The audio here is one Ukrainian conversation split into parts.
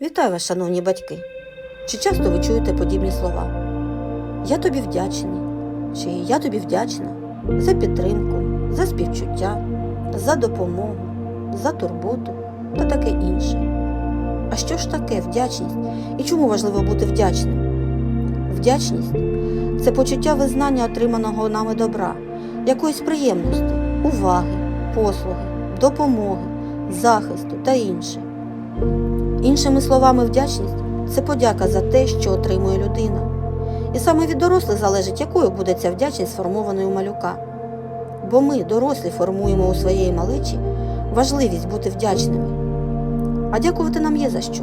Вітаю вас, шановні батьки. Чи часто ви чуєте подібні слова? Я тобі вдячний, чи я тобі вдячна за підтримку, за співчуття, за допомогу, за турботу та таке інше. А що ж таке вдячність і чому важливо бути вдячним? Вдячність це почуття визнання отриманого нами добра, якоїсь приємності, уваги, послуги, допомоги, захисту та інше. Іншими словами, вдячність це подяка за те, що отримує людина. І саме від дорослих залежить, якою буде ця вдячність сформованою у малюка. Бо ми, дорослі, формуємо у своєї малечі важливість бути вдячними. А дякувати нам є за що?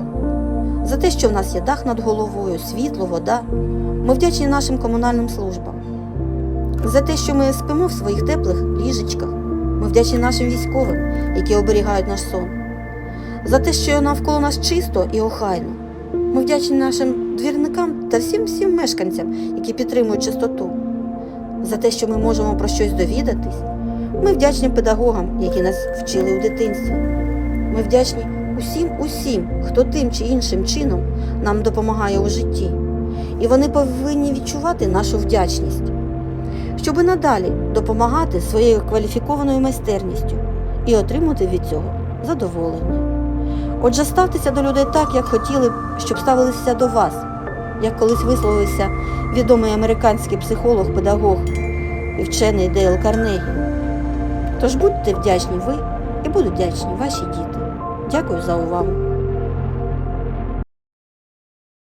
За те, що в нас є дах над головою, світло, вода. Ми вдячні нашим комунальним службам. За те, що ми спимо в своїх теплих ліжечках. Ми вдячні нашим військовим, які оберігають наш сон за те, що навколо нас чисто і охайно. Ми вдячні нашим двірникам та всім всім мешканцям, які підтримують чистоту. За те, що ми можемо про щось довідатись. Ми вдячні педагогам, які нас вчили у дитинстві. Ми вдячні усім усім, хто тим чи іншим чином нам допомагає у житті. І вони повинні відчувати нашу вдячність, щоби надалі допомагати своєю кваліфікованою майстерністю і отримати від цього задоволення. Отже, ставтеся до людей так, як хотіли б, щоб ставилися до вас, як колись висловився відомий американський психолог, педагог і вчений Дейл Карнегі. Тож будьте вдячні ви і будуть вдячні ваші діти. Дякую за увагу.